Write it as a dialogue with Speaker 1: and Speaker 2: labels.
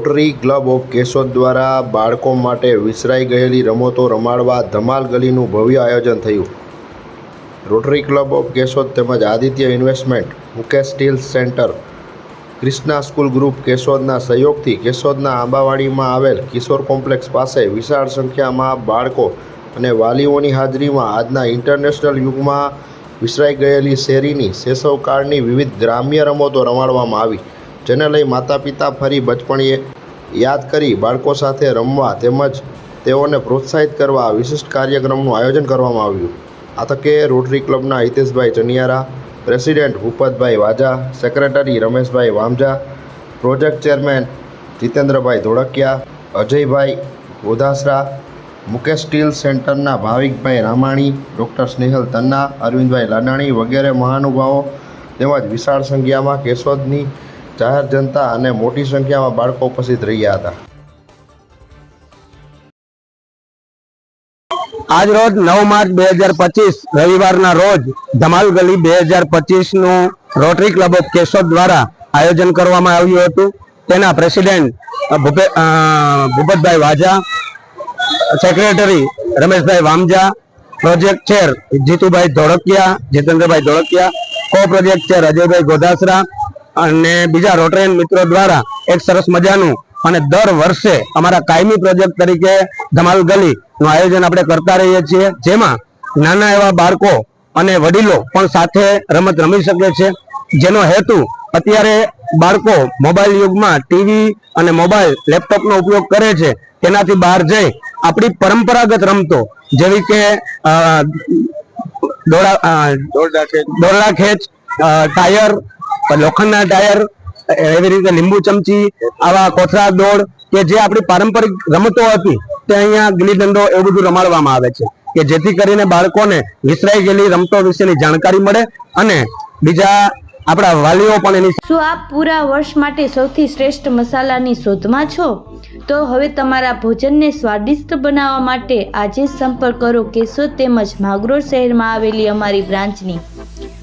Speaker 1: Rotary Club of Keshod દ્વારા બાળકો માટે વિસરાઈ ગયેલી રમતો રમાડવા ધમાલ ગલીનું ભવ્ય આયોજન થયું. રોટરી ક્લબ ઓફ કેશોદ તેમજ Aditya investment Mukesh steel centre Krishna school group કેશોદના સહયોગથી કેશોદના આંબાવાડીમાં આવેલ કિશોર કોમ્પ્લેક્સ પાસે વિશાળ સંખ્યામાં બાળકો અને વાલીઓની હાજરીમાં આજના ઇન્ટરનેશનલ યુગમાં વિસરાઈ ગયેલી શેરીની શૈશવકાળની વિવિધ ગ્રામ્ય રમતો રમાડવામાં આવી. જેને લઈ માતા પિતા ફરી બચપણીએ યાદ કરી બાળકો સાથે રમવા તેમજ તેઓને પ્રોત્સાહિત કરવા વિશિષ્ટ કાર્યક્રમનું આયોજન કરવામાં આવ્યું. આ તકે rotary ક્લબના Hiteshbhai Chaniyara, president Bhupatbhai Vaja, secretary Rameshbhai Vamja, project chairman Jitendrabhai Dholakia, Ajaybhai Godhasara, Mukesh steel સેન્ટરના ભાવિકભાઈ રામાણી, ડૉક્ટર સ્નેહલ તન્ના, અરવિંદભાઈ લાડાણી વગેરે મહાનુભાવો તેમજ વિશાળ સંખ્યામાં કેશોદની જાહેર જનતા અને મોટી સંખ્યામાં બાળકો ઉપસ્થિત રહ્યા હતા.
Speaker 2: આજ રોજ નવ માર્ચ બે હજાર પચીસ, રવિવારના રોજ ધમાલ ગલી બે હજાર પચીસનું રોટરી ક્લબ ઓફ કેશોદ દ્વારા આયોજન કરવામાં આવ્યું હતું. તેના president Bhupatbhai Vaja, secretary Rameshbhai Vamja, project chair Jitubhai Dholakia, Jitendrabhai Dholakia co project chair Ajaybhai ગોધાસરા અને બીજા રોટરેન મિત્રો દ્વારા એક સરસ મજાનું અને દર વર્ષે અમારા કાયમી પ્રોજેક્ટ તરીકે ધમાલ ગલી નું આયોજન આપણે કરતા રહીએ છીએ. જેમાં નાના એવા બાળકો અને વડીલો પણ સાથે રમત રમી શકે છે. જેનો હેતુ અત્યારે બાળકો મોબાઈલ યુગમાં ટીવી અને મોબાઈલ લેપટોપનો ઉપયોગ કરે છે. તેનાથી બહાર જઈ આપણી પરંપરાગત રમતો જેવી કે દોરડા ખેંચ. અ, લોખંડના ટાયર એવી રીતે લીંબુ ચમચી, આવા કોથળા દોડ કે જે આપણી પારંપરિક રમતો હતી, તે અહીંયા ગીલી દંડો એવું બધું રમાડવામાં આવે છે. કે જેથી કરીને બાળકોને વિસરાઈ ગયેલી રમતો વિશેની જાણકારી મળે અને બીજા આપણા વાલીઓ પણ એની
Speaker 3: શું આપ પૂરા વર્ષ માટે સૌથી શ્રેષ્ઠ મસાલાની શોધમાં છો? તો હવે તમારા ભોજનને સ્વાદિષ્ટ બનાવવા માટે આજે સંપર્ક કરો કેશોદ તેમજ માગરોળ શહેરમાં આવેલી અમારી બ્રાન્ચની.